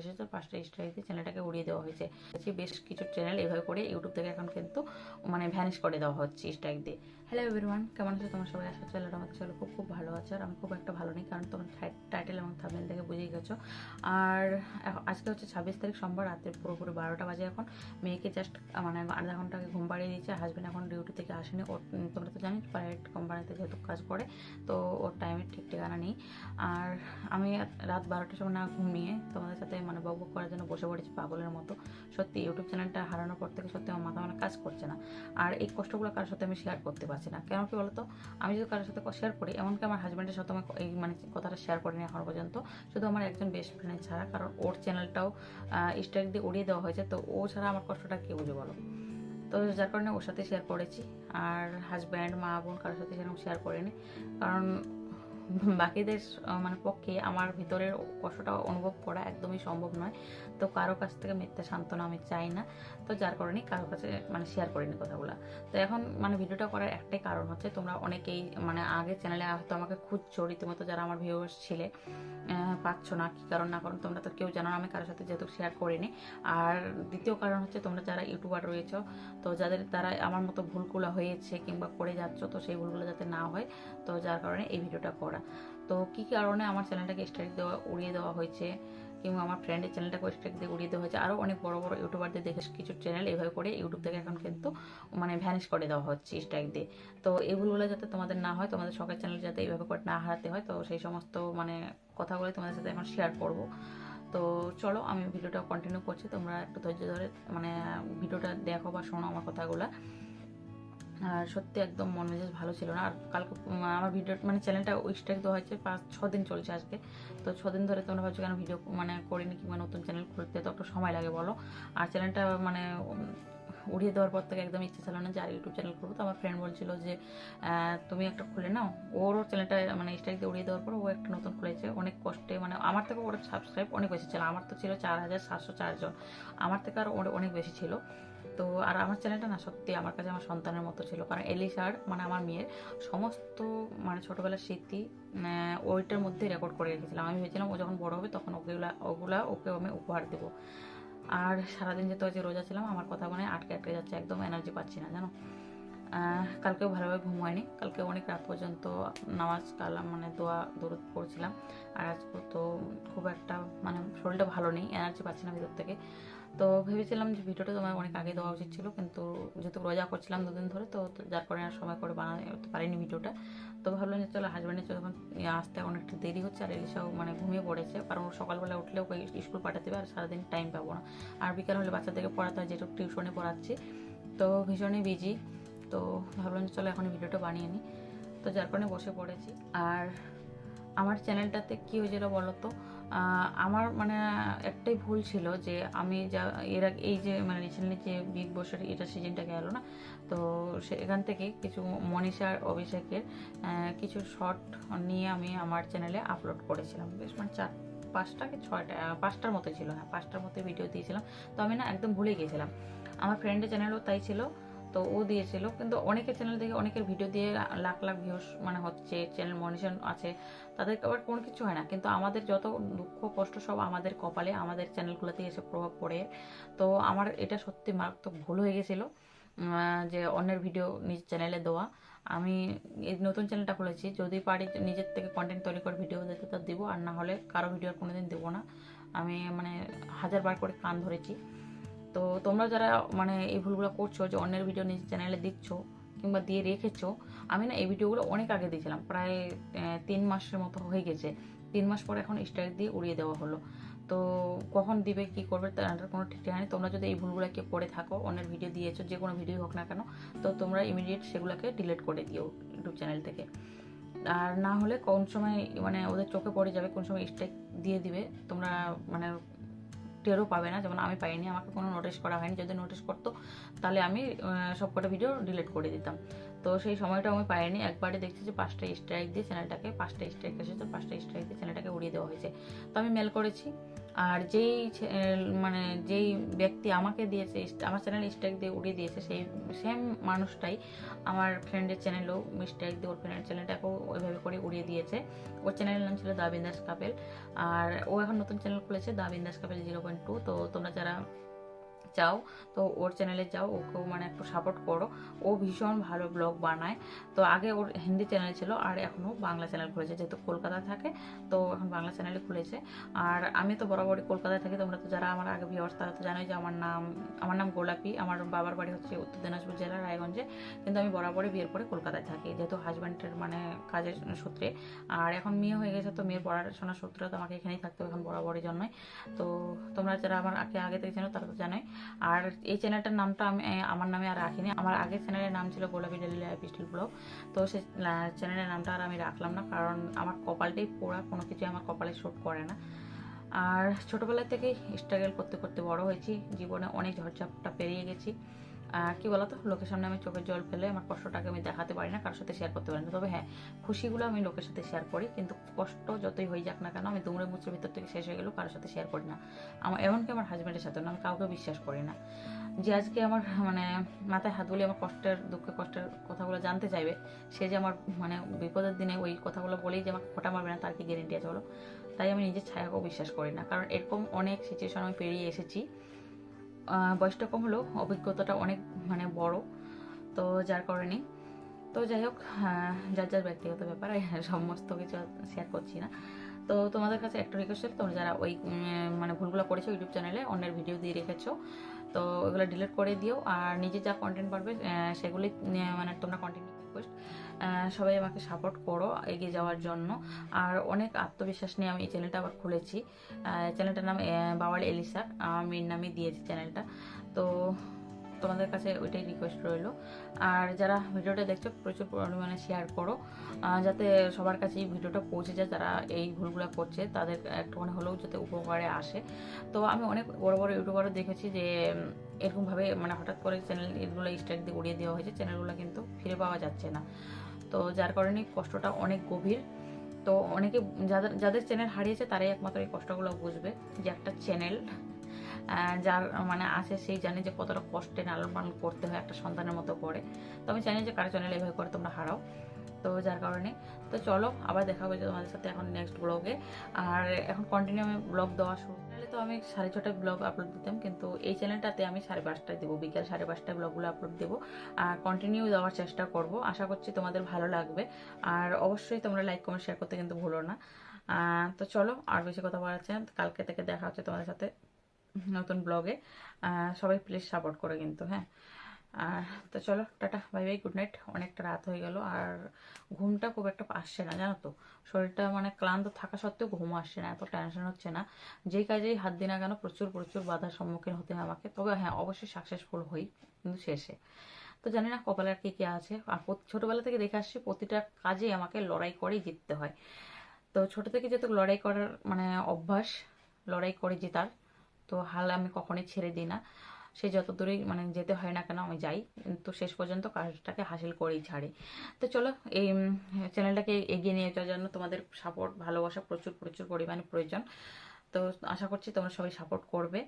এসেছে পাঁচটা স্ট্রাইক দিয়ে চ্যানেলটাকে উড়িয়ে দেওয়া হয়েছে। বেশ কিছু চ্যানেল এভাবে করে ইউটিউব থেকে এখন কিন্তু মানে ভ্যানিশ করে দেওয়া হচ্ছে স্ট্রাইক দিয়ে। হ্যালো এভরিওয়ান কেমন আছে তোমার সবাই? আশা চ্যানেল আমার চ্যানেল খুব খুব ভালো আছে আর আমি খুব একটা ভালো নেই, কারণ তোমার টাইটেল এবং থামেল দেখে বুঝেই গেছো। আর আজকে হচ্ছে ছাব্বিশ তারিখ সোমবার, রাতের পুরোপুরি বারোটা বাজে এখন। মেয়েকে জাস্ট মানে আধা ঘণ্টা আগে ঘুম পাড়িয়ে দিয়েছে হাজব্যান্ড এখন ডিউটি থেকে আসেনি। ওর তোমরা তো জানি প্রাইভেট কোম্পানিতে যেহেতু কাজ করে, তো ওর টাইমের ঠিক ঠিকানা নেই। আর আমি রাত বারোটার সময় না ঘুমিয়ে তোমাদের সাথে মানে বক বক করার জন্য বসে পড়েছি পাগলের মতো। সত্যি ইউটিউব চ্যানেলটা হারানোর পর থেকে সত্যি আমার মাথা মানে কাজ করছে না। আর এই কষ্টগুলো কারোর সাথে আমি শেয়ার করতে পারছি না। কেন কি বলতো? আমি যদি কারোর সাথে শেয়ার করি, এমনকি আমার হাজব্যান্ডের সাথে আমি এই মানে কথাটা শেয়ার করিনি এখনও পর্যন্ত। শুধু আমার একজন বেস্ট ফ্রেন্ড ছাড়া, কারণ ওর চ্যানেলটাও স্ট্রাইক দিয়ে উড়িয়ে দেওয়া হয়েছে। তো ও ছাড়া আমার কষ্টটা কে বুঝে বলো? তো যার কারণে ওর সাথে শেয়ার করেছি। আর হাজব্যান্ড মা, বোন কারোর সাথে সেরকম শেয়ার করিনি। কারণ বাকিদের মানে পক্ষে আমার ভিতরের কষ্টটা অনুভব করা একদমই সম্ভব নয়। তো কারও কাছ থেকে মিথ্যা সান্ত্বনা আমি চাই না। তো যার কারণেই কারও কাছে মানে শেয়ার করিনি কথাগুলো। তো এখন মানে ভিডিওটা করার একটাই কারণ হচ্ছে তোমরা অনেকেই মানে আগে চ্যানেলে হয়তো আমাকে খুঁজছো, রীতিমতো যারা আমার ভিউয়ার্স ছিলে পাচ্ছ না, কী কারণ না কারণ তোমরা তো কেউ জানো না, আমি কারোর সাথে যেহেতু শেয়ার করিনি। আর দ্বিতীয় কারণ হচ্ছে তোমরা যারা ইউটিউবার রয়েছো, তো যাদের তারা আমার মতো ভুলগুলো হয়েছে কিংবা করে যাচ্ছ, তো সেই ভুলগুলো যাতে না হয়, তো যার কারণে এই ভিডিওটা করা। তো কী কারণে আমার চ্যানেলটাকে স্ট্রাইক দেওয়া, উড়িয়ে দেওয়া হয়েছে কিংবা আমার ফ্রেন্ডের চ্যানেলটাকে স্ট্রাইক দিয়ে উড়িয়ে দেওয়া হয়েছে? আরও অনেক বড় বড় ইউটিউবারদের দেখে কিছু চ্যানেল এভাবে করে ইউটিউব থেকে এখন কিন্তু মানে ভ্যানিশ করে দেওয়া হচ্ছে স্ট্রাইক দিয়ে। তো এই ভুলগুলো যাতে তোমাদের না হয়, তোমাদের সকাল চ্যানেল যাতে এইভাবে করে না হারাতে হয়, তো সেই সমস্ত মানে কথাগুলো তোমাদের সাথে এখন শেয়ার করব। তো চলো, আমি ভিডিওটা কন্টিনিউ করছি। তোমরা একটু ধৈর্য ধরে মানে ভিডিওটা দেখো বা শোনো আমার কথাগুলো। সত্যি একদম মন মেজাজ ভালো ছিল না। আর কালকে আমার ভিডিও মানে চ্যানেলটা স্ট্রাইক তো হয়েছে পাঁচ ছ দিন চলছে আজকে। তো ছ দিন ধরে তোমরা ভাবছ কেন ভিডিও মানে করিনি কিংবা নতুন চ্যানেল খুলতে, তো একটু সময় লাগে বলো। আর চ্যানেলটা মানে উড়িয়ে দেওয়ার পর থেকে একদম ইচ্ছে ছিল না যে আর ইউটিউব চ্যানেল করব তো আমার ফ্রেন্ড বলছিল যে তুমি একটা খুলে নাও। ওরও চ্যানেলটা মানে দিয়ে উড়িয়ে দেওয়ার পর ও একটা নতুন খুলেছে। অনেক কষ্টে মানে আমার থেকে ওর সাবস্ক্রাইব অনেক বেশি ছিল। আমার তো ছিল চার হাজার সাতশো চারজন। আমার থেকে আরও অনেক বেশি ছিল। তো আর আমার চ্যানেলটা না সত্যি আমার কাছে আমার সন্তানের মতো ছিল। কারণ এলিসার মানে আমার মেয়ের, সমস্ত মানে ছোটোবেলার স্মৃতি ওইটার মধ্যে রেকর্ড করে রেখেছিলাম। আমি ভেবেছিলাম ও যখন বড় হবে তখন ওগুলা ওগুলা, ওকে আমি উপহার দেবো। আর সারাদিন যেহেতু আজকে রোজা ছিলাম, আমার কথা মানে আটকে আটকে যাচ্ছে, একদম এনার্জি পাচ্ছি না, জানো? কালকেও ভালোভাবে ঘুম হয়নি। কালকে অনেক রাত পর্যন্ত নামাজ কালাম মানে দোয়া দূরত পড়ছিলাম। আর আজকে তো খুব একটা মানে শরীরটা ভালো নেই এনার্জি পাচ্ছি না ভিতর থেকে। তো ভেবেছিলাম যে ভিডিওটা তোমার অনেক আগে দেওয়া উচিত ছিল, কিন্তু যেহেতু রোজা করছিলাম দুদিন ধরে, তো যার কারণে আর সময় করে বানাতে পারিনি ভিডিওটা। তো ভাবলাম যে চলো হাজব্যান্ডের যখন আসতে অনেকটা দেরি হচ্ছে, আর এলিসাও মানে ঘুমিয়ে পড়েছে, কারণ সকালবেলা উঠলেও স্কুল পাঠাতে হবে, আর সারাদিন টাইম পাবো না। আর বিকাল হলে বাচ্চাদেরকে পড়াতে হয় যেটুকু টিউশনে পড়াচ্ছি, তো ভীষণই বিজি তো ভাবলাম যে চলো এখন ভিডিওটা বানিয়ে নিই। তো যার কারণে বসে পড়েছি। আর আমার চ্যানেলটাতে কী হয়েছিল বলো তো? আমার মানে একটাই ভুল ছিল যে আমি যা এর এই যে মানে রিসেন্টলি যে বিগ বসের এটা সিজনটা গেল না। তো সেখান থেকে কিছু মনীষার অভিষেকের কিছু শর্ট নিয়ে আমি আমার চ্যানেলে আপলোড করেছিলাম। বেশ মানে চার, পাঁচটা কি ছয়টা পাঁচটার মতো ছিল হ্যাঁ পাঁচটার মতো ভিডিও দিয়েছিলাম। তো আমি না একদম ভুলে গিয়েছিলাম। আমার ফ্রেন্ডের চ্যানেলও তাই ছিল। তো ও দিয়েছিল। কিন্তু অনেকের চ্যানেল থেকে অনেকের ভিডিও দিয়ে লাখ লাখ ভিউস মানে হচ্ছে চ্যানেল মনিশন আছে তাদের আবার কোনো কিছু হয় না। কিন্তু আমাদের যত দুঃখ, কষ্ট সব আমাদের কপালে, আমাদের চ্যানেলগুলোতে এসে প্রভাব পড়ে। তো আমার এটা সত্যি মারাত্মক ভুল হয়ে গেছিল যে অন্যের ভিডিও নিজ চ্যানেলে দেওয়া। আমি এই নতুন চ্যানেলটা খুলেছি, যদি পারি নিজের থেকে কন্টেন্ট তৈরি করে ভিডিও দিতে, তো দিব। আর না হলে কারও ভিডিও কোনোদিন দেবো না। আমি মানে হাজারবার করে কান ধরেছি। তো তোমরা যারা মানে এই ভুলগুলো করছ, যে অন্যের ভিডিও নিজের চ্যানেলে দিচ্ছ কিংবা দিয়ে রেখেছো, আমি না এই ভিডিওগুলো অনেক আগে দিয়েছিলাম, প্রায় তিন মাসের মতো হয়ে গেছে। তিন মাস পর এখন স্ট্রাইক দিয়ে উড়িয়ে দেওয়া হলো। তো কখন দিবে, কি করবে, তার কোনো ঠিক ঠিকানা নেই। তোমরা যদি এই ভুলগুলো কেউ করে থাকো, অন্যের ভিডিও দিয়েছ, যে কোনো ভিডিও হোক না কেন, তো তোমরা ইমিডিয়েট সেগুলোকে ডিলিট করে দিও ইউটিউব চ্যানেল থেকে। আর না হলে কোন সময় মানে ওদের চোখে পড়ে যাবে, কোন সময় স্ট্রাইক দিয়ে দিবে, তোমরা মানে টেরও পাবে না। যেমন আমি পাইনি, আমাকে কোনো নোটিশ করা হয়নি। যদি নোটিস করতো, তাহলে আমি সবকটা ভিডিও ডিলিট করে দিতাম। তো সেই সময়টা আমি পাইনি। একবারে দেখছি যে পাঁচটা স্ট্রাইক দিয়ে চ্যানেলটাকে পাঁচটা স্ট্রাইক এসেছে, পাঁচটা স্ট্রাইক দিয়ে চ্যানেলটাকে উড়িয়ে দেওয়া হয়েছে। তো আমি মেল করেছি। আর যেই মানে যেই ব্যক্তি আমাকে দিয়েছে আমার চ্যানেল স্ট্রাইক দিয়ে উড়িয়ে দিয়েছে, সেই সেম মানুষটাই আমার ফ্রেন্ডের চ্যানেলও স্ট্রাইক দিয়ে ওর ফ্রেন্ডের চ্যানেলটাকেও ওইভাবে করে উড়িয়ে দিয়েছে। ওর চ্যানেলের নাম ছিল দা বিন্দাস কাপেল। আর ও এখন নতুন চ্যানেল খুলেছে, দা বিন্দাস কাপেল জিরো পয়েন্ট টু তো তোমরা যারা চাও তো ওর চ্যানেলে যাও, ওকেও মানে একটু সাপোর্ট করো। ও ভীষণ ভালো ব্লগ বানায়। তো আগে ওর হিন্দি চ্যানেল ছিল, আর এখনও বাংলা চ্যানেল খুলেছে। যেহেতু কলকাতায় থাকে, তো এখন বাংলা চ্যানেলে খুলেছে। আর আমি তো বরাবরই কলকাতায় থাকি, তোমরা তো যারা আমার আগে ভিওয়ার্স তারা তো জানোই যে আমার নাম আমার নাম গোলাপি। আমার বাবার বাড়ি হচ্ছে উত্তর দিনাজপুর জেলার রায়গঞ্জে। কিন্তু আমি বরাবরই বিয়ের পরে কলকাতায় থাকি, যেহেতু হাজব্যান্ডের মানে কাজের সূত্রে। আর এখন মেয়ে হয়ে গেছে, তো মেয়ের পড়াশোনার সূত্রে তো আমাকে এখানেই থাকতে হবে, এখন বরাবরই জন্যই। তো তোমরা যারা আমার আগে আগে থেকে জানো তারা তো জানোই। আর এই চ্যানেলটার নামটা আমি আমার নামে আর রাখিনি। আমার আগের চ্যানেলের নাম ছিল গোলাপি ডেলি পিস্টল ব্লগ। তো সেই চ্যানেলের নামটা আর আমি রাখলাম না, কারণ আমার কপালটাই পোড়া, কোনো কিছু আমার কপালে শ্যুট করে না। আর ছোটোবেলা থেকেই স্ট্রাগল করতে করতে বড় হয়েছি। জীবনে অনেক ঝড়ঝাপটা পেরিয়ে গেছি। কি বলতো? লোকের সামনে আমি চোখের জল ফেলে আমার কষ্টটাকে আমি দেখাতে পারি না, কারোর সাথে শেয়ার করতে পারি না। তবে হ্যাঁ খুশিগুলো আমি লোকের সাথে শেয়ার করি, কিন্তু কষ্ট যতই হয়ে যাক না কেন, আমি দুমড়ে মুচড়ে ভিতর থেকে শেষ হয়ে গেলেও কারোর সাথে শেয়ার করি না। আমার এমনকি আমার হাজব্যান্ডের সাথে না, আমি কাউকে বিশ্বাস করি না। যে আজকে আমার মানে মাথায় হাত বলে আমার কষ্টের, দুঃখের, কষ্টের কথাগুলো জানতে চাইবে, সে যে আমার মানে বিপদের দিনে ওই কথাগুলো বলেই যে আমাকে ফোটা মারবে না, তার কি গ্যারেন্টি আছে বলো? তাই আমি নিজের ছায়াকেও বিশ্বাস করি না। কারণ এরকম অনেক সিচুয়েশন আমি পেরিয়ে এসেছি। বয়সটা কম হলেও অভিজ্ঞতাটা অনেক মানে বড়, তো যার কারণে। তো যাই হোক যার যার ব্যক্তিগত ব্যাপার সমস্ত কিছু শেয়ার করছি না। তো তোমাদের কাছে একটা রিকোয়েস্ট তোমরা যারা ওই মানে ভুলগুলো করেছ ইউটিউব চ্যানেলে অন্যের ভিডিও দিয়ে রেখেছো, তো ওগুলো ডিলিট করে দিও। আর নিজে যা কন্টেন্ট পারবে সেগুলি মানে তোমরা কন্টিনিউ রিকোয়েস্ট সবাই আমাকে সাপোর্ট করো এগিয়ে যাওয়ার জন্য। আর অনেক আত্মবিশ্বাস নিয়ে আমি এই চ্যানেলটা আবার খুলেছি। চ্যানেলটার নাম বাওয়াল এলিসা। আমার মেয়ের নামে দিয়েছি চ্যানেলটা তো তোমাদের কাছে ওইটাই রিকোয়েস্ট রইল। আর যারা ভিডিওটা দেখছ, প্রচুর পরিমাণে শেয়ার করো। যাতে সবার কাছে এই ভিডিওটা পৌঁছে যায়, যারা এই ভুলগুলো করছে, তাদের একটুখানি হলেও যাতে উপকারে আসে। তো আমি অনেক বড় বড় ইউটিউবারও দেখেছি যে এরকমভাবে মানে হঠাৎ করে চ্যানেল এগুলো স্ট্রাইক দিয়ে উড়িয়ে দেওয়া হয়েছে চ্যানেলগুলো কিন্তু ফিরে পাওয়া যাচ্ছে না। তো যার কারণে কষ্টটা অনেক গভীর। তো অনেকে যাদের যাদের চ্যানেল হারিয়েছে, তারাই একমাত্র এই কষ্টগুলো বুঝবে যে একটা চ্যানেল যার মানে আছে সেই জানে যে কতটা কষ্টে লালন পালন করতে হয় একটা সন্তানের মতো করে। তো আমি জানি যে কারও চ্যানেল এভাবে করে তোমরা হারাও। তো যার কারণে। তো চলো, আবার দেখা হবে তোমাদের সাথে এখন নেক্সট ব্লগে আর এখন কন্টিনিউ আমি ব্লগ দেওয়া শুরু চ্যানেলে তো আমি সাড়ে ছটায় ব্লগ আপলোড দিতাম, কিন্তু এই চ্যানেলটাতে আমি সাড়ে পাঁচটায় দেবো। বিকেল সাড়ে পাঁচটায় ব্লগগুলো আপলোড দেবো। আর কন্টিনিউ দেওয়ার চেষ্টা করব। আশা করছি তোমাদের ভালো লাগবে। আর অবশ্যই তোমরা লাইক কমেন্ট শেয়ার করতে কিন্তু ভুলো না। তো চলো, আর বেশি কথা না। কালকে থেকে দেখা হচ্ছে তোমাদের সাথে। নতুন ব্লগে। সবাই প্লিজ সাপোর্ট করে কিন্তু হ্যাঁ। আর তো চলো, tata bye bye good night অনেকটা রাত হয়ে গেল, আর ঘুমটা খুব একটা আসছে না, জানো তো। শরীরটা মানে ক্লান্ত থাকা সত্ত্বেও ঘুম আসছে না, এত টেনশন হচ্ছে না। যেই কাজেই হাত দিই না কেন, প্রচুর প্রচুর বাধার সম্মুখীন হতে হয় আমাকে। তবে হ্যাঁ অবশ্যই সাকসেসফুল হই, কিন্তু শেষে। তো জানি না কপালে আর কি কি আছে। আর ছোটবেলা থেকে দেখে আসছি, প্রতিটা কাজে আমাকে লড়াই করেই জিততে হয়। তো ছোট থেকে যেহেতু লড়াই করার মানে অভ্যাস, লড়াই করে জেতার তো হাল আমি কখনোই ছেড়ে দিই না। সে যত দূরে মানে যেতে হয় না কেন আমি যাই। তো শেষ পর্যন্ত কাজটাকে হাসিল করেই ছাড়ে। তো চলো, এই চ্যানেলটাকে এগিয়ে নিয়ে যাওয়ার জন্য তোমাদের সাপোর্ট ভালোবাসা প্রচুর প্রচুর পরিমাণে প্রয়োজন। তো আশা করছি তোমরা সবাই সাপোর্ট করবে।